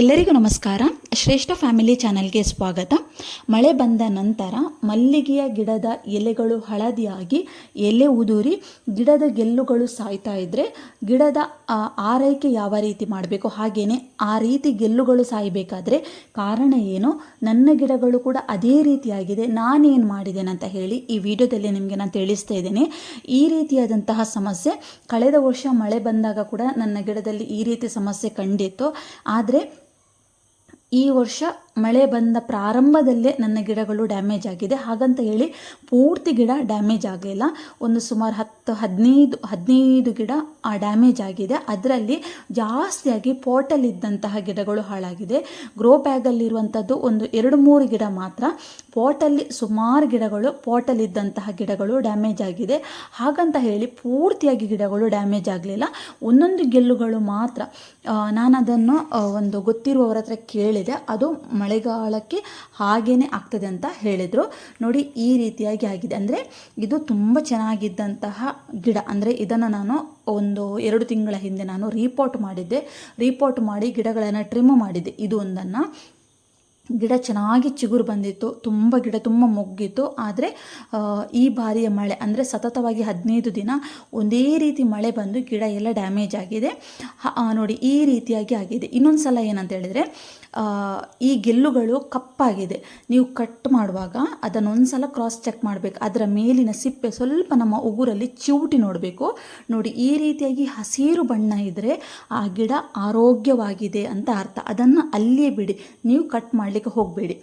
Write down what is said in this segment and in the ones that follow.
ಎಲ್ಲರಿಗೂ ನಮಸ್ಕಾರ. ಶ್ರೇಷ್ಠ ಫ್ಯಾಮಿಲಿ ಚಾನೆಲ್ಗೆ ಸ್ವಾಗತ. ಮಳೆ ಬಂದ ನಂತರ ಮಲ್ಲಿಗೆಯ ಗಿಡದ ಎಲೆಗಳು ಹಳದಿಯಾಗಿ ಎಲೆ ಉದುರಿ ಗಿಡದ ಗೆಲ್ಲುಗಳು ಸಾಯ್ತಾ ಇದ್ದರೆ ಗಿಡದ ಆರೈಕೆ ಯಾವ ರೀತಿ ಮಾಡಬೇಕು ಹಾಗೆಯೇ ಆ ರೀತಿ ಗೆಲ್ಲುಗಳು ಸಾಯಬೇಕಾದ್ರೆ ಕಾರಣ ಏನು, ನನ್ನ ಗಿಡಗಳು ಕೂಡ ಅದೇ ರೀತಿಯಾಗಿದೆ, ನಾನೇನು ಮಾಡಿದ್ದೇನೆ ಅಂತ ಹೇಳಿ ಈ ವಿಡಿಯೋದಲ್ಲಿ ನಿಮಗೆ ನಾನು ತಿಳಿಸ್ತಾ ಇದ್ದೇನೆ. ಈ ರೀತಿಯಾದಂತಹ ಸಮಸ್ಯೆ, ಕಳೆದ ವರ್ಷ ಮಳೆ ಬಂದಾಗ ಕೂಡ ನನ್ನ ಗಿಡದಲ್ಲಿ ಈ ರೀತಿ ಸಮಸ್ಯೆ ಕಂಡಿತ್ತು. ಆದರೆ ಈ ವರ್ಷ ಮಳೆ ಬಂದ ಪ್ರಾರಂಭದಲ್ಲೇ ನನ್ನ ಗಿಡಗಳು ಡ್ಯಾಮೇಜ್ ಆಗಿದೆ. ಹಾಗಂತ ಹೇಳಿ ಪೂರ್ತಿ ಗಿಡ ಡ್ಯಾಮೇಜ್ ಆಗಲಿಲ್ಲ. ಒಂದು ಸುಮಾರು ಹತ್ತು, ಹದಿನೈದು ಹದಿನೈದು ಗಿಡ ಆ ಡ್ಯಾಮೇಜ್ ಆಗಿದೆ. ಅದರಲ್ಲಿ ಜಾಸ್ತಿಯಾಗಿ ಪಾಟಲ್ಲಿದ್ದಂತಹ ಗಿಡಗಳು ಹಾಳಾಗಿದೆ. ಗ್ರೋ ಬ್ಯಾಗಲ್ಲಿರುವಂಥದ್ದು ಒಂದು ಎರಡು, ಮೂರು ಗಿಡ ಮಾತ್ರ. ಪಾಟಲ್ಲಿ ಸುಮಾರು ಗಿಡಗಳು ಪಾಟಲ್ಲಿದ್ದಂತಹ ಗಿಡಗಳು ಡ್ಯಾಮೇಜ್ ಆಗಿದೆ. ಹಾಗಂತ ಹೇಳಿ ಪೂರ್ತಿಯಾಗಿ ಗಿಡಗಳು ಡ್ಯಾಮೇಜ್ ಆಗಲಿಲ್ಲ. ಒಂದೊಂದು ಗೆಲ್ಲುಗಳು ಮಾತ್ರ. ನಾನು ಅದನ್ನು ಒಂದು ಗೊತ್ತಿರುವವರ ಹತ್ರ ಕೇಳಿದೆ. ಅದು ಮಳೆಗಾಲಕ್ಕೆ ಹಾಗೇ ಆಗ್ತದೆ ಅಂತ ಹೇಳಿದರು. ನೋಡಿ, ಈ ರೀತಿಯಾಗಿ ಆಗಿದೆ. ಅಂದರೆ ಇದು ತುಂಬ ಚೆನ್ನಾಗಿದ್ದಂತಹ ಗಿಡ. ಅಂದರೆ ಇದನ್ನು ನಾನು ಒಂದು ಎರಡು ತಿಂಗಳ ಹಿಂದೆ ನಾನು ರೀಪೋರ್ಟ್ ಮಾಡಿದ್ದೆ. ರೀಪೋರ್ಟ್ ಮಾಡಿ ಗಿಡಗಳನ್ನು ಟ್ರಿಮ್ ಮಾಡಿದ್ದೆ. ಇದು ಒಂದನ್ನು. ಗಿಡ ಚೆನ್ನಾಗಿ ಚಿಗುರು ಬಂದಿತ್ತು. ತುಂಬ ಗಿಡ, ತುಂಬ ಮೊಗ್ಗಿತ್ತು. ಆದರೆ ಈ ಬಾರಿಯ ಮಳೆ, ಅಂದರೆ ಸತತವಾಗಿ ಹದಿನೈದು ದಿನ ಒಂದೇ ರೀತಿ ಮಳೆ ಬಂದು ಗಿಡ ಎಲ್ಲ ಡ್ಯಾಮೇಜ್ ಆಗಿದೆ. ನೋಡಿ, ಈ ರೀತಿಯಾಗಿ ಆಗಿದೆ. ಇನ್ನೊಂದು ಸಲ ಏನಂತ ಹೇಳಿದರೆ ಈ ಗೆಲ್ಲುಗಳು ಕಪ್ಪಾಗಿದೆ. ನೀವು ಕಟ್ ಮಾಡುವಾಗ ಅದನ್ನು ಒಂದು ಸಲ ಕ್ರಾಸ್ ಚೆಕ್ ಮಾಡಬೇಕು. ಅದರ ಮೇಲಿನ ಸಿಪ್ಪೆ ಸ್ವಲ್ಪ ನಮ್ಮ ಉಗುರಲ್ಲಿ ಚಿವುಟಿ ನೋಡಬೇಕು. ನೋಡಿ, ಈ ರೀತಿಯಾಗಿ ಹಸಿರು ಬಣ್ಣ ಇದ್ದರೆ ಆ ಗಿಡ ಆರೋಗ್ಯವಾಗಿದೆ ಅಂತ ಅರ್ಥ. ಅದನ್ನು ಅಲ್ಲಿಯೇ ಬಿಡಿ. ನೀವು ಕಟ್ ಮಾಡಲಿಕ್ಕೆ ಹೋಗಬೇಡಿ.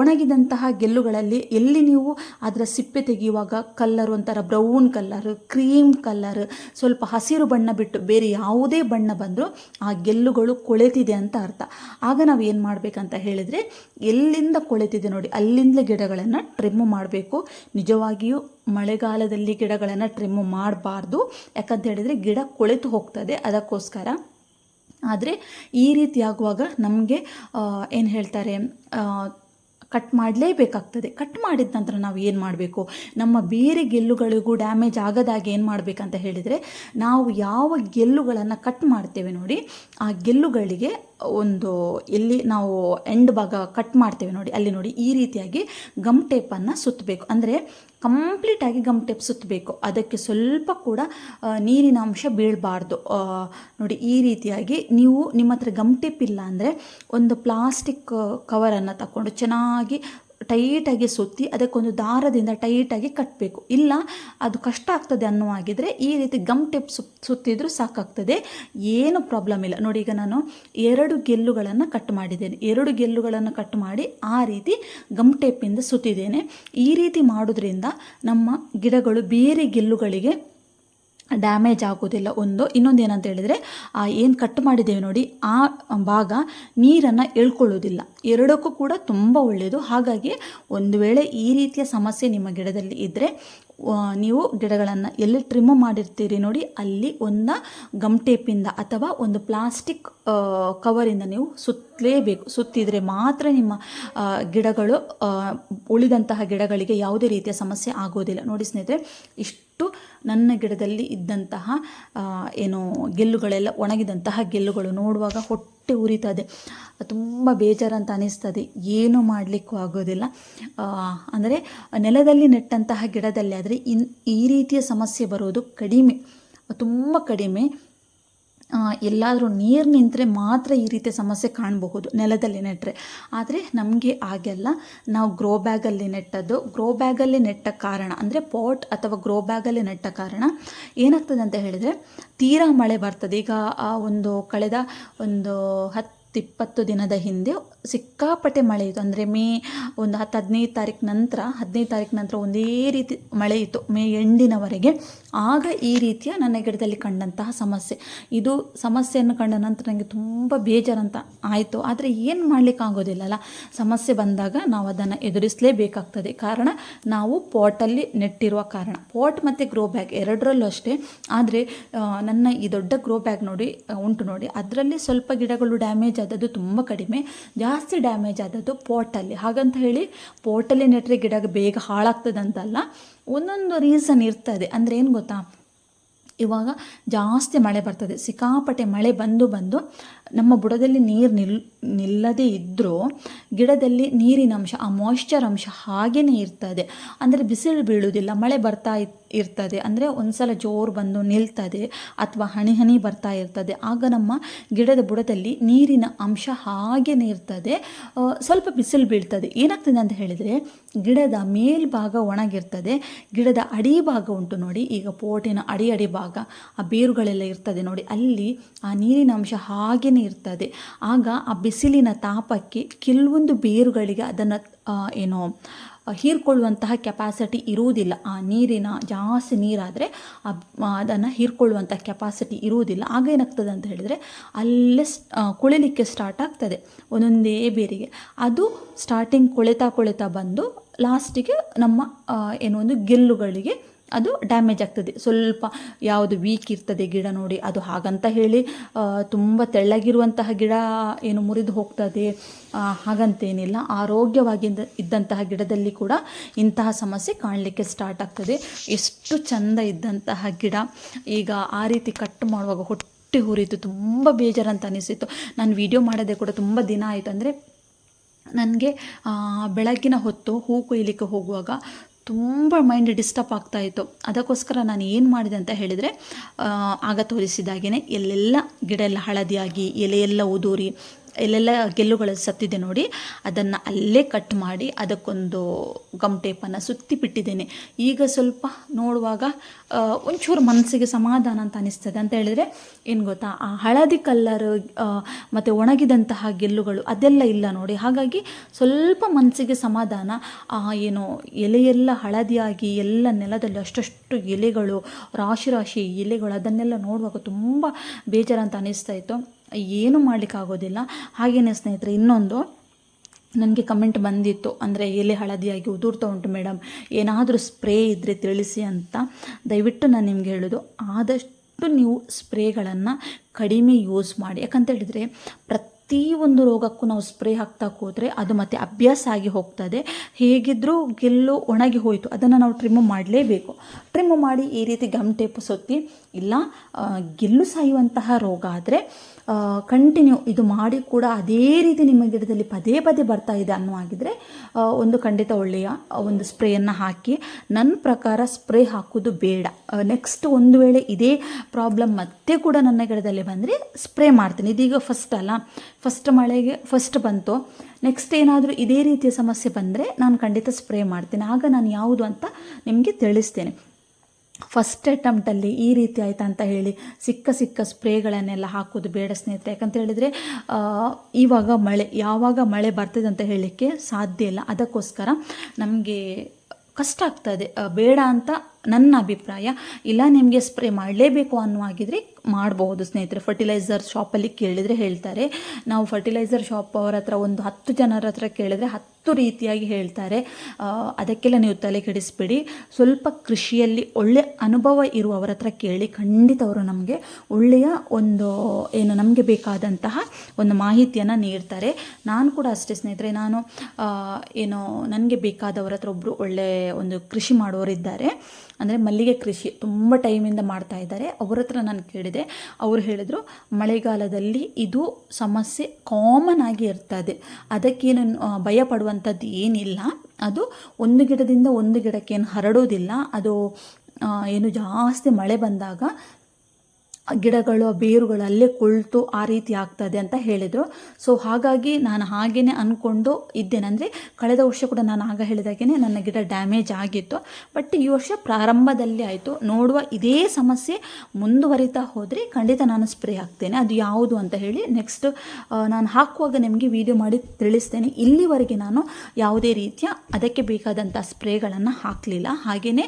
ಒಣಗಿದಂತಹ ಗೆಲ್ಲುಗಳಲ್ಲಿ ಎಲ್ಲಿ ನೀವು ಅದರ ಸಿಪ್ಪೆ ತೆಗೆಯುವಾಗ ಕಲ್ಲರ್ ಒಂಥರ ಬ್ರೌನ್ ಕಲ್ಲರ್ ಕ್ರೀಮ್ ಕಲ್ಲರ್ ಸ್ವಲ್ಪ ಹಸಿರು ಬಣ್ಣ ಬಿಟ್ಟು ಬೇರೆ ಯಾವುದೇ ಬಣ್ಣ ಬಂದರೂ ಆ ಗೆಲ್ಲುಗಳು ಕೊಳೆತಿದೆ ಅಂತ ಅರ್ಥ. ಆಗ ನಾವು ಏನು ಮಾಡಬೇಕಂತ ಹೇಳಿದರೆ ಎಲ್ಲಿಂದ ಕೊಳೆತಿದೆ ನೋಡಿ, ಅಲ್ಲಿಂದಲೇ ಗಿಡಗಳನ್ನು ಟ್ರಿಮ್ ಮಾಡಬೇಕು. ನಿಜವಾಗಿಯೂ ಮಳೆಗಾಲದಲ್ಲಿ ಗಿಡಗಳನ್ನು ಟ್ರಿಮ್ ಮಾಡಬಾರ್ದು. ಯಾಕಂತ ಹೇಳಿದರೆ ಗಿಡ ಕೊಳೆತು ಹೋಗ್ತದೆ ಅದಕ್ಕೋಸ್ಕರ. ಆದರೆ ಈ ರೀತಿಯಾಗುವಾಗ ನಮಗೆ ಏನು ಹೇಳ್ತಾರೆ ಕಟ್ ಮಾಡಲೇಬೇಕಾಗ್ತದೆ. ಕಟ್ ಮಾಡಿದ ನಂತರ ನಾವು ಏನು ಮಾಡಬೇಕು? ನಮ್ಮ ಬೇರೆ ಗೆಲ್ಲುಗಳಿಗೂ ಡ್ಯಾಮೇಜ್ ಆಗದಾಗ ಏನು ಮಾಡಬೇಕಂತ ಹೇಳಿದರೆ, ನಾವು ಯಾವ ಗೆಲ್ಲುಗಳನ್ನು ಕಟ್ ಮಾಡ್ತೇವೆ ನೋಡಿ, ಆ ಗೆಲ್ಲುಗಳಿಗೆ ಒಂದು ಎಲ್ಲಿ ನಾವು ಎಂಡ್ ಭಾಗ ಕಟ್ ಮಾಡ್ತೇವೆ ನೋಡಿ, ಅಲ್ಲಿ ನೋಡಿ, ಈ ರೀತಿಯಾಗಿ ಗಮ್ ಟೇಪನ್ನು ಸುತ್ತಬೇಕು ಅಂದರೆ ಕಂಪ್ಲೀಟಾಗಿ ಗಮ್ ಟೇಪ್ ಸುತ್ತಬೇಕು ಅದಕ್ಕೆ ಸ್ವಲ್ಪ ಕೂಡ ನೀರಿನ ಅಂಶ ಬೀಳಬಾರ್ದು. ನೋಡಿ, ಈ ರೀತಿಯಾಗಿ ನೀವು ನಿಮ್ಮ ಹತ್ರ ಗಮ್ ಟೇಪ್ ಇಲ್ಲ ಅಂದರೆ ಒಂದು ಪ್ಲಾಸ್ಟಿಕ್ ಕವರನ್ನು ತಗೊಂಡು ಚೆನ್ನಾಗಿ ಟೈಟಾಗಿ ಸುತ್ತಿ ಅದಕ್ಕೊಂದು ದಾರದಿಂದ ಟೈಟಾಗಿ ಕಟ್ಟಬೇಕು ಇಲ್ಲ, ಅದು ಕಷ್ಟ ಆಗ್ತದೆ ಅನ್ನುವಾಗಿದ್ದರೆ ಈ ರೀತಿ ಗಮ್ ಟೇಪ್ ಸುತ್ತಿದ್ರೂ ಸಾಕಾಗ್ತದೆ. ಏನು ಪ್ರಾಬ್ಲಮ್ ಇಲ್ಲ. ನೋಡಿ, ಈಗ ನಾನು ಎರಡು ಗೆಲ್ಲುಗಳನ್ನು ಕಟ್ ಮಾಡಿದ್ದೇನೆ. ಎರಡು ಗೆಲ್ಲುಗಳನ್ನು ಕಟ್ ಮಾಡಿ ಆ ರೀತಿ ಗಮ್ ಟೇಪಿಂದ ಸುತ್ತಿದ್ದೇನೆ. ಈ ರೀತಿ ಮಾಡೋದ್ರಿಂದ ನಮ್ಮ ಗಿಡಗಳು ಬೇರೆ ಗೆಲ್ಲುಗಳಿಗೆ ಡ್ಯಾಮೇಜ್ ಆಗೋದಿಲ್ಲ ಒಂದು. ಇನ್ನೊಂದು ಏನಂತ ಹೇಳಿದರೆ ಏನು ಕಟ್ ಮಾಡಿದ್ದೇವೆ ನೋಡಿ, ಆ ಭಾಗ ನೀರನ್ನು ಎಳ್ಕೊಳ್ಳೋದಿಲ್ಲ. ಎರಡಕ್ಕೂ ಕೂಡ ತುಂಬ ಒಳ್ಳೆಯದು ಹಾಗಾಗಿ ಒಂದು ವೇಳೆ ಈ ರೀತಿಯ ಸಮಸ್ಯೆ ನಿಮ್ಮ ಗಿಡದಲ್ಲಿ ಇದ್ದರೆ ನೀವು ಗಿಡಗಳನ್ನು ಎಲ್ಲಿ ಟ್ರಿಮ್ ಮಾಡಿರ್ತೀರಿ ನೋಡಿ, ಅಲ್ಲಿ ಒಂದು ಗಮ್ ಟೇಪಿಂದ ಅಥವಾ ಒಂದು ಪ್ಲಾಸ್ಟಿಕ್ ಕವರಿಂದ ನೀವು ಸುತ್ತಲೇಬೇಕು. ಸುತ್ತಿದರೆ ಮಾತ್ರ ನಿಮ್ಮ ಗಿಡಗಳು ಉಳಿದಂತಹ ಗಿಡಗಳಿಗೆ ಯಾವುದೇ ರೀತಿಯ ಸಮಸ್ಯೆ ಆಗೋದಿಲ್ಲ. ನೋಡಿ ಸ್ನೇಹಿತರೆ, ಇಷ್ಟು ನನ್ನ ಗಿಡದಲ್ಲಿ ಇದ್ದಂತಹ ಏನು ಗೆಲ್ಲುಗಳೆಲ್ಲ ಒಣಗಿದಂತಹ ಗೆಲ್ಲುಗಳು ನೋಡುವಾಗ ಹೊಟ್ಟೆ ಉರಿತದೆ. ತುಂಬ ಬೇಜಾರಂತ ಅನಿಸ್ತದೆ. ಏನೂ ಮಾಡಲಿಕ್ಕೂ ಆಗೋದಿಲ್ಲ. ಅಂದರೆ ನೆಲದಲ್ಲಿ ನೆಟ್ಟಂತಹ ಗಿಡದಲ್ಲಿ ಆದರೆ ಇನ್, ಈ ರೀತಿಯ ಸಮಸ್ಯೆ ಬರೋದು ಕಡಿಮೆ. ತುಂಬ ಕಡಿಮೆ. ಎಲ್ಲಾದರೂ ನೀರು ನಿಂತರೆ ಮಾತ್ರ ಈ ರೀತಿಯ ಸಮಸ್ಯೆ ಕಾಣಬಹುದು ನೆಲದಲ್ಲಿ ನೆಟ್ಟರೆ ಆದರೆ ನಮಗೆ ಹಾಗೆಲ್ಲ ನಾವು ಗ್ರೋ ಬ್ಯಾಗಲ್ಲಿ ನೆಟ್ಟದ್ದು ಗ್ರೋ ಬ್ಯಾಗಲ್ಲಿ ನೆಟ್ಟ ಕಾರಣ, ಅಂದರೆ ಪಾಟ್ ಅಥವಾ ಗ್ರೋ ಬ್ಯಾಗಲ್ಲಿ ನೆಟ್ಟ ಕಾರಣ ಏನಾಗ್ತದೆ ಅಂತ ಹೇಳಿದರೆ, ತೀರಾ ಮಳೆ ಬರ್ತದೆ. ಈಗ ಆ ಒಂದು ಕಳೆದ ಒಂದು ಹತ್ತು ಇಪ್ಪತ್ತು ದಿನದ ಹಿಂದೆ ಸಿಕ್ಕಾಪಟ್ಟೆ ಮಳೆ ಇತ್ತು. ಅಂದರೆ ಮೇ ಒಂದು ಹತ್ತು ಹದಿನೈದು ತಾರೀಕು ನಂತರ, ಹದಿನೈದು ತಾರೀಕು ನಂತರ ಒಂದೇ ರೀತಿ ಮಳೆ ಇತ್ತು, ಮೇ ಎಂಡಿನವರೆಗೆ. ಆಗ ಈ ರೀತಿಯ ನನ್ನ ಗಿಡದಲ್ಲಿ ಕಂಡಂತಹ ಸಮಸ್ಯೆ. ಇದು ಸಮಸ್ಯೆಯನ್ನು ಕಂಡ ನಂತರ ನನಗೆ ತುಂಬ ಬೇಜಾರಂತ ಆಯಿತು. ಆದರೆ ಏನು ಮಾಡಲಿಕ್ಕೆ ಆಗೋದಿಲ್ಲಲ್ಲ ಸಮಸ್ಯೆ ಬಂದಾಗ ನಾವು ಅದನ್ನು ಎದುರಿಸಲೇಬೇಕಾಗ್ತದೆ. ಕಾರಣ ನಾವು ಪಾಟಲ್ಲಿ ನೆಟ್ಟಿರುವ ಕಾರಣ. ಪಾಟ್ ಮತ್ತು ಗ್ರೋ ಬ್ಯಾಗ್ ಎರಡರಲ್ಲೂ ಅಷ್ಟೇ. ಆದರೆ ನನ್ನ ಈ ದೊಡ್ಡ ಗ್ರೋ ಬ್ಯಾಗ್ ನೋಡಿ, ಉಂಟು ನೋಡಿ, ಅದರಲ್ಲಿ ಸ್ವಲ್ಪ ಗಿಡಗಳು ಡ್ಯಾಮೇಜ್ ಆದದ್ದು ತುಂಬ ಕಡಿಮೆ. ಜಾಸ್ತಿ ಡ್ಯಾಮೇಜ್ ಆದದ್ದು ಪೋಟಲ್ಲಿ ಹಾಗಂತ ಹೇಳಿ ಪೋಟಲ್ಲಿ ನೆಟ್ಟರೆ ಗಿಡ ಬೇಗ ಹಾಳಾಗ್ತದಂತಲ್ಲ, ಒಂದೊಂದು ರೀಸನ್ ಇರ್ತದೆ. ಅಂದರೆ ಏನು ಗೊತ್ತಾ? ಇವಾಗ ಜಾಸ್ತಿ ಮಳೆ ಬರ್ತದೆ. ಸಿಕ್ಕಾಪಟ್ಟೆ ಮಳೆ ಬಂದು ಬಂದು ನಮ್ಮ ಬುಡದಲ್ಲಿ ನೀರು ನಿಲ್, ನಿಲ್ಲದೇ ಇದ್ದರೂ ಗಿಡದಲ್ಲಿ ನೀರಿನ ಅಂಶ, ಆ ಮಾಯ್ಶ್ಚರ್ ಅಂಶ ಹಾಗೇ ಇರ್ತದೆ. ಅಂದರೆ ಬಿಸಿಲು ಬೀಳುವುದಿಲ್ಲ, ಮಳೆ ಬರ್ತಾ ಇತ್- ಇರ್ತದೆ. ಅಂದರೆ ಒಂದು ಸಲ ಜೋರು ಬಂದು ನಿಲ್ತದೆ ಅಥವಾ ಹನಿ ಹನಿ ಬರ್ತಾ ಇರ್ತದೆ. ಆಗ ನಮ್ಮ ಗಿಡದ ಬುಡದಲ್ಲಿ ನೀರಿನ ಅಂಶ ಹಾಗೆಯೇ ಇರ್ತದೆ ಸ್ವಲ್ಪ ಬಿಸಿಲು ಬೀಳ್ತದೆ. ಏನಾಗ್ತದೆ ಅಂತ ಹೇಳಿದರೆ ಗಿಡದ ಮೇಲ್ಭಾಗ ಒಣಗಿರ್ತದೆ. ಗಿಡದ ಅಡಿ ಭಾಗ ಉಂಟು ನೋಡಿ. ಈಗ ಪೋಟಿನ ಅಡಿ ಅಡಿ ಭಾಗ, ಆ ಬೇರುಗಳೆಲ್ಲ ಇರ್ತದೆ ನೋಡಿ. ಅಲ್ಲಿ ಆ ನೀರಿನ ಅಂಶ ಹಾಗೇ ಇರ್ತದೆ ಆಗ ಆ ಬಿಸಿಲಿನ ತಾಪಕ್ಕೆ ಕೆಲವೊಂದು ಬೇರುಗಳಿಗೆ ಅದನ್ನು ಏನೋ ಹೀರ್ಕೊಳ್ಳುವಂತಹ ಕೆಪಾಸಿಟಿ ಇರುವುದಿಲ್ಲ. ಆ ನೀರಿನ ಜಾಸ್ತಿ ನೀರಾದರೆ ಅದನ್ನು ಹೀರ್ಕೊಳ್ಳುವಂಥ ಕೆಪಾಸಿಟಿ ಇರುವುದಿಲ್ಲ. ಆಗ ಏನಾಗ್ತದೆ ಅಂತ ಹೇಳಿದರೆ ಅಲ್ಲೇ ಕೊಳಿಲಿಕ್ಕೆ ಸ್ಟಾರ್ಟ್ ಆಗ್ತದೆ ಒಂದೊಂದೇ ಬೇರಿಗೆ. ಅದು ಸ್ಟಾರ್ಟಿಂಗ್ ಕೊಳೆತಾ ಕೊಳೆತಾ ಬಂದು ಲಾಸ್ಟಿಗೆ ನಮ್ಮ ಏನೋ ಒಂದು ಗೆಲ್ಲುಗಳಿಗೆ ಅದು ಡ್ಯಾಮೇಜ್ ಆಗ್ತದೆ. ಸ್ವಲ್ಪ ಯಾವುದು ವೀಕ್ ಇರ್ತದೆ ಗಿಡ ನೋಡಿ, ಅದು ಹಾಗಂತ ಹೇಳಿ ತುಂಬ ತೆಳ್ಳಗಿರುವಂತಹ ಗಿಡ ಏನು ಮುರಿದು ಹೋಗ್ತದೆ ಹಾಗಂತೇನಿಲ್ಲ. ಆರೋಗ್ಯವಾಗಿ ಇದ್ದ- ಇದ್ದಂತಹ ಗಿಡದಲ್ಲಿ ಕೂಡ ಇಂತಹ ಸಮಸ್ಯೆ ಕಾಣಲಿಕ್ಕೆ ಸ್ಟಾರ್ಟ್ ಆಗ್ತದೆ. ಎಷ್ಟು ಚಂದ ಇದ್ದಂತಹ ಗಿಡ. ಈಗ ಆ ರೀತಿ ಕಟ್ ಮಾಡುವಾಗ ಹೊಟ್ಟೆ ಹುರಿತು ತುಂಬ ಬೇಜಾರಂತ ಅನಿಸಿತು ನಾನು ವಿಡಿಯೋ ಮಾಡೋದೇ ಕೂಡ ತುಂಬ ದಿನ ಆಯಿತು. ಅಂದರೆ, ನನಗೆ ಬೆಳಗ್ಗಿನ ಹೊತ್ತು ಹೂ ಕೊಯ್ಲಿಕ್ಕೆ ಹೋಗುವಾಗ ತುಂಬ ಮೈಂಡ್ ಡಿಸ್ಟರ್ಬ್ ಆಗ್ತಾ ಇತ್ತು. ಅದಕ್ಕೋಸ್ಕರ ನಾನು ಏನು ಮಾಡಿದೆ ಅಂತ ಹೇಳಿದರೆ ಆಗ ತೋರಿಸಿದಾಗೇ ಎಲ್ಲೆಲ್ಲ ಗಿಡ ಎಲ್ಲ ಹಳದಿಯಾಗಿ ಎಲೆಯೆಲ್ಲ ಉದುರಿ ಎಲ್ಲೆಲ್ಲ ಗೆಲ್ಲುಗಳು ಸತ್ತಿದೆ ನೋಡಿ ಅದನ್ನು ಅಲ್ಲೇ ಕಟ್ ಮಾಡಿ ಅದಕ್ಕೊಂದು ಗಮ್ ಟೇಪನ್ನು ಸುತ್ತಿ ಬಿಟ್ಟಿದ್ದೇನೆ. ಈಗ ಸ್ವಲ್ಪ ನೋಡುವಾಗ ಒಂಚೂರು ಮನಸ್ಸಿಗೆ ಸಮಾಧಾನ ಅಂತ ಅನಿಸ್ತದೆ. ಅಂತ ಹೇಳಿದರೆ ಏನು ಗೊತ್ತಾ ಆ ಹಳದಿ ಕಲ್ಲರ್ ಮತ್ತು ಒಣಗಿದಂತಹ ಗೆಲ್ಲುಗಳು ಅದೆಲ್ಲ ಇಲ್ಲ ನೋಡಿ. ಹಾಗಾಗಿ ಸ್ವಲ್ಪ ಮನಸ್ಸಿಗೆ ಸಮಾಧಾನ ಆ, ಏನು ಎಲೆಯೆಲ್ಲ ಹಳದಿಯಾಗಿ ಎಲ್ಲ ನೆಲದಲ್ಲಿ ಅಷ್ಟಷ್ಟು ಎಲೆಗಳು ರಾಶಿ ರಾಶಿ ಎಲೆಗಳು ಅದನ್ನೆಲ್ಲ ನೋಡುವಾಗ ತುಂಬ ಬೇಜಾರಂತ ಅನಿಸ್ತಾ ಇತ್ತು. ಏನು ಮಾಡಲಿಕ್ಕಾಗೋದಿಲ್ಲ. ಹಾಗೆಯೇ ಸ್ನೇಹಿತರೆ, ಇನ್ನೊಂದು, ನನಗೆ ಕಮೆಂಟ್ ಬಂದಿತ್ತು. ಅಂದರೆ, ಎಲೆ ಹಳದಿಯಾಗಿ ಉದುರ್ತಾ ಉಂಟು ಮೇಡಮ್ ಏನಾದರೂ ಸ್ಪ್ರೇ ಇದ್ದರೆ ತಿಳಿಸಿ ಅಂತ ದಯವಿಟ್ಟು ನಾನು ನಿಮ್ಗೆ ಹೇಳೋದು. ಆದಷ್ಟು ನೀವು ಸ್ಪ್ರೇಗಳನ್ನು ಕಡಿಮೆ ಯೂಸ್ ಮಾಡಿ. ಯಾಕಂತ ಹೇಳಿದರೆ ಪ್ರತಿಯೊಂದು ರೋಗಕ್ಕೂ ನಾವು ಸ್ಪ್ರೇ ಹಾಕ್ತಾ ಹೋದರೆ ಅದು ಮತ್ತೆ ಅಭ್ಯಾಸ ಆಗಿ ಹೋಗ್ತದೆ. ಹೇಗಿದ್ದರೂ ಗೆಲ್ಲು ಒಣಗಿ ಹೋಯಿತು. ಅದನ್ನು ನಾವು ಟ್ರಿಮ್ ಮಾಡಲೇಬೇಕು. ಟ್ರಿಮ್ ಮಾಡಿ ಈ ರೀತಿ ಗಮ್ ಟೇಪ್ ಸುತ್ತಿ ಇಲ್ಲ ಗೆಲ್ಲು ಸಾಯುವಂತಹ ರೋಗ ಆದರೆ ಕಂಟಿನ್ಯೂ ಇದು ಮಾಡಿ ಕೂಡ ಅದೇ ರೀತಿ ನಿಮ್ಮ ಗಿಡದಲ್ಲಿ ಪದೇ ಪದೇ ಬರ್ತಾ ಇದೆ ಅನ್ನುವಾಗಿದ್ರೆ ಒಂದು ಖಂಡಿತ ಒಳ್ಳೆಯ ಒಂದು ಸ್ಪ್ರೇಯನ್ನು ಹಾಕಿ. ನನ್ನ ಪ್ರಕಾರ ಸ್ಪ್ರೇ ಹಾಕೋದು ಬೇಡ. ನೆಕ್ಸ್ಟ್ ಒಂದು ವೇಳೆ ಇದೇ ಪ್ರಾಬ್ಲಮ್ ಮತ್ತೆ ಕೂಡ ನನ್ನ ಗಿಡದಲ್ಲಿ ಬಂದರೆ ಸ್ಪ್ರೇ ಮಾಡ್ತೀನಿ. ಇದೀಗ ಫಸ್ಟ್ ಅಲ್ಲ. ಫಸ್ಟ್ ಮಳೆಗೆ ಫಸ್ಟ್ ಬಂತು. ನೆಕ್ಸ್ಟ್ ಏನಾದರೂ ಇದೇ ರೀತಿಯ ಸಮಸ್ಯೆ ಬಂದರೆ ನಾನು ಖಂಡಿತ ಸ್ಪ್ರೇ ಮಾಡ್ತೀನಿ. ಆಗ ನಾನು ಯಾವುದು ಅಂತ ನಿಮಗೆ ತಿಳಿಸ್ತೇನೆ. ಫಸ್ಟ್ ಅಟೆಂಪ್ಟಲ್ಲಿ ಈ ರೀತಿ ಆಯಿತಾ ಅಂತ ಹೇಳಿ ಸಿಕ್ಕ ಸಿಕ್ಕ ಸ್ಪ್ರೇಗಳನ್ನೆಲ್ಲ ಹಾಕೋದು ಬೇಡ ಸ್ನೇಹಿತರೆ. ಯಾಕಂತ ಹೇಳಿದರೆ ಇವಾಗ ಮಳೆ, ಯಾವಾಗ ಮಳೆ ಬರ್ತದೆ ಅಂತ ಹೇಳಲಿಕ್ಕೆ ಸಾಧ್ಯ ಇಲ್ಲ. ಅದಕ್ಕೋಸ್ಕರ ನಮಗೆ ಕಷ್ಟ ಆಗ್ತದೆ ಬೇಡ ಅಂತ ನನ್ನ ಅಭಿಪ್ರಾಯ, ಇಲ್ಲ ನಿಮಗೆ ಸ್ಪ್ರೇ ಮಾಡಲೇಬೇಕು ಅನ್ನೋ ಹಾಗಿದ್ರೆ ಮಾಡಬಹುದು ಸ್ನೇಹಿತರೆ. ಫರ್ಟಿಲೈಸರ್ ಶಾಪಲ್ಲಿ ಕೇಳಿದರೆ ಹೇಳ್ತಾರೆ. ನಾವು ಫರ್ಟಿಲೈಸರ್ ಶಾಪ್ ಅವರ ಹತ್ರ ಒಂದು ಹತ್ತು ಜನರ ಹತ್ರ ಕೇಳಿದರೆ ಹತ್ತು ರೀತಿಯಾಗಿ ಹೇಳ್ತಾರೆ. ಅದಕ್ಕೆಲ್ಲ ನೀವು ತಲೆ ಕೆಡಿಸ್ಬೇಡಿ. ಸ್ವಲ್ಪ ಕೃಷಿಯಲ್ಲಿ ಒಳ್ಳೆಯ ಅನುಭವ ಇರುವವರ ಹತ್ರ ಕೇಳಿ ಖಂಡಿತ ಅವರು ನಮಗೆ ಒಳ್ಳೆಯ ಒಂದು, ಏನು, ನಮಗೆ ಬೇಕಾದಂತಹ ಒಂದು ಮಾಹಿತಿಯನ್ನು ನೀಡ್ತಾರೆ. ನಾನು ಕೂಡ ಅಷ್ಟೇ ಸ್ನೇಹಿತರೆ. ನಾನು ಏನು, ನನಗೆ ಬೇಕಾದವರ ಹತ್ರ ಒಬ್ಬರು ಒಳ್ಳೆಯ ಒಂದು ಕೃಷಿ ಮಾಡೋರಿದ್ದಾರೆ. ಅಂದರೆ ಮಲ್ಲಿಗೆ ಕೃಷಿ ತುಂಬ ಟೈಮಿಂದ ಮಾಡ್ತಾ ಇದ್ದಾರೆ. ಅವ್ರ ಹತ್ರ ನಾನು ಕೇಳಿದೆ. ಅವರು ಹೇಳಿದರು, ಮಳೆಗಾಲದಲ್ಲಿ ಇದು ಸಮಸ್ಯೆ ಕಾಮನ್ ಆಗಿ ಇರ್ತದೆ ಅದಕ್ಕೇನು ಭಯ ಪಡುವಂಥದ್ದು ಏನಿಲ್ಲ. ಅದು ಒಂದು ಗಿಡದಿಂದ ಒಂದು ಗಿಡಕ್ಕೇನು ಹರಡೋದಿಲ್ಲ. ಅದು ಏನು ಜಾಸ್ತಿ ಮಳೆ ಬಂದಾಗ ಗಿಡಗಳು, ಆ ಬೇರುಗಳು ಅಲ್ಲೇ ಕೊಳ್ತು ಆ ರೀತಿ ಆಗ್ತದೆ ಅಂತ ಹೇಳಿದರು. ಸೊ ಹಾಗಾಗಿ ನಾನು ಹಾಗೇನೆ ಅಂದ್ಕೊಂಡು ಇದ್ದೇನೆಂದರೆ ಕಳೆದ ವರ್ಷ ಕೂಡ ನಾನು ಆಗ ಹೇಳಿದಾಗೇ ನನ್ನ ಗಿಡ ಡ್ಯಾಮೇಜ್ ಆಗಿತ್ತು. ಬಟ್ ಈ ವರ್ಷ ಪ್ರಾರಂಭದಲ್ಲಿ ಆಯಿತು. ನೋಡುವ ಇದೇ ಸಮಸ್ಯೆ ಮುಂದುವರಿತಾ ಹೋದರೆ ಖಂಡಿತ ನಾನು ಸ್ಪ್ರೇ ಹಾಕ್ತೇನೆ. ಅದು ಯಾವುದು ಅಂತ ಹೇಳಿ ನೆಕ್ಸ್ಟ್ ನಾನು ಹಾಕುವಾಗ ನಿಮಗೆ ವಿಡಿಯೋ ಮಾಡಿ ತಿಳಿಸ್ತೇನೆ. ಇಲ್ಲಿವರೆಗೆ ನಾನು ಯಾವುದೇ ರೀತಿಯ ಅದಕ್ಕೆ ಬೇಕಾದಂಥ ಸ್ಪ್ರೇಗಳನ್ನು ಹಾಕಲಿಲ್ಲ. ಹಾಗೆಯೇ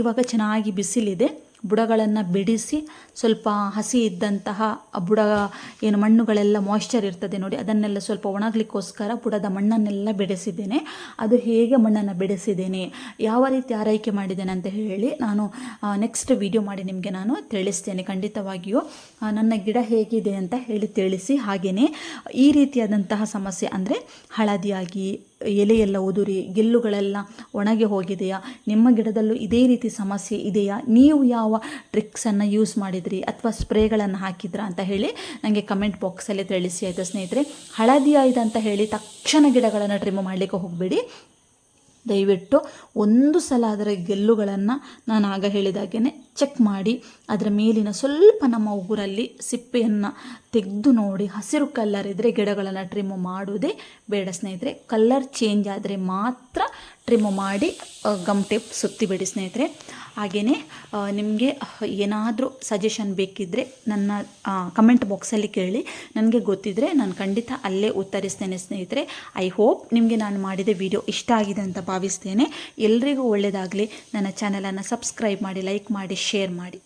ಇವಾಗ ಚೆನ್ನಾಗಿ ಬಿಸಿಲಿದೆ. ಬುಡಗಳನ್ನು ಬಿಡಿಸಿ ಸ್ವಲ್ಪ ಹಸಿ ಇದ್ದಂತಹ ಬುಡ, ಏನು ಮಣ್ಣುಗಳೆಲ್ಲ ಮಾಯ್ಶ್ಚರ್ ಇರ್ತದೆ ನೋಡಿ, ಅದನ್ನೆಲ್ಲ ಸ್ವಲ್ಪ ಒಣಗಲಿಕ್ಕೋಸ್ಕರ ಬುಡದ ಮಣ್ಣನ್ನೆಲ್ಲ ಬಿಡಿಸಿದ್ದೇನೆ. ಅದು ಹೇಗೆ ಮಣ್ಣನ್ನು ಬಿಡಿಸಿದ್ದೇನೆ, ಯಾವ ರೀತಿ ಆರೈಕೆ ಮಾಡಿದ್ದೇನೆ ಅಂತ ಹೇಳಿ ನಾನು ನೆಕ್ಸ್ಟ್ ವಿಡಿಯೋ ಮಾಡಿ ನಿಮಗೆ ನಾನು ತಿಳಿಸ್ತೇನೆ ಖಂಡಿತವಾಗಿಯೂ. ನನ್ನ ಗಿಡ ಹೇಗಿದೆ ಅಂತ ಹೇಳಿ ತಿಳಿಸಿ. ಹಾಗೆಯೇ ಈ ರೀತಿಯಾದಂತಹ ಸಮಸ್ಯೆ ಅಂದರೆ ಹಳದಿಯಾಗಿ ಎಲೆ ಎಲ್ಲ ಉದುರಿ, ಗೆಲ್ಲುಗಳೆಲ್ಲ ಒಣಗಿ ಹೋಗಿದೆಯಾ? ನಿಮ್ಮ ಗಿಡದಲ್ಲೂ ಇದೇ ರೀತಿ ಸಮಸ್ಯೆ ಇದೆಯಾ? ನೀವು ಯಾವ ಟ್ರಿಕ್ಸನ್ನು ಯೂಸ್ ಮಾಡಿದ್ರಿ ಅಥವಾ ಸ್ಪ್ರೇಗಳನ್ನು ಹಾಕಿದ್ರಾ ಅಂತ ಹೇಳಿ ನನಗೆ ಕಮೆಂಟ್ ಬಾಕ್ಸಲ್ಲಿ ತಿಳಿಸಿ ಆಯಿತು ಸ್ನೇಹಿತರೆ. ಹಳದಿ ಆಯ್ತು ಅಂತ ಹೇಳಿ ತಕ್ಷಣ ಗಿಡಗಳನ್ನು ಟ್ರಿಮ್ ಮಾಡಲಿಕ್ಕೆ ಹೋಗಬೇಡಿ. ದಯವಿಟ್ಟು ಒಂದು ಸಲ ಅದರ ಗೆಲ್ಲುಗಳನ್ನು ನಾನು ಆಗ ಹೇಳಿದಾಗೇ ಚೆಕ್ ಮಾಡಿ, ಅದರ ಮೇಲಿನ ಸ್ವಲ್ಪ ನಮ್ಮ ಉಗುರಲ್ಲಿ ಸಿಪ್ಪೆಯನ್ನು ತೆಗೆದು ನೋಡಿ, ಹಸಿರು ಕಲ್ಲರ್ ಇದ್ದರೆ ಗಿಡಗಳನ್ನು ಟ್ರಿಮ್ ಮಾಡುವುದೇ ಬೇಡ ಸ್ನೇಹಿತರೆ. ಕಲ್ಲರ್ ಚೇಂಜ್ ಆದರೆ ಮಾತ್ರ ಟ್ರಿಮ್ ಮಾಡಿ ಗಮ್ ಟೇಪ್ ಸುತ್ತಿಬಿಡಿ ಸ್ನೇಹಿತರೆ. ಹಾಗೆಯೇ ನಿಮಗೆ ಏನಾದರೂ ಸಜೆಷನ್ ಬೇಕಿದ್ದರೆ ನನ್ನ ಕಮೆಂಟ್ ಬಾಕ್ಸಲ್ಲಿ ಕೇಳಿ. ನನಗೆ ಗೊತ್ತಿದ್ದರೆ ನಾನು ಖಂಡಿತ ಅಲ್ಲೇ ಉತ್ತರಿಸ್ತೇನೆ ಸ್ನೇಹಿತರೆ. ಐ ಹೋಪ್ ನಿಮಗೆ ನಾನು ಮಾಡಿದ ವಿಡಿಯೋ ಇಷ್ಟ ಆಗಿದೆ ಅಂತ ಭಾವಿಸ್ತೇನೆ. ಎಲ್ರಿಗೂ ಒಳ್ಳೆಯದಾಗಲಿ ನನ್ನ ಚಾನಲನ್ನು ಸಬ್ಸ್ಕ್ರೈಬ್ ಮಾಡಿ ಲೈಕ್ ಮಾಡಿ ಶೇರ್ ಮಾಡಿ.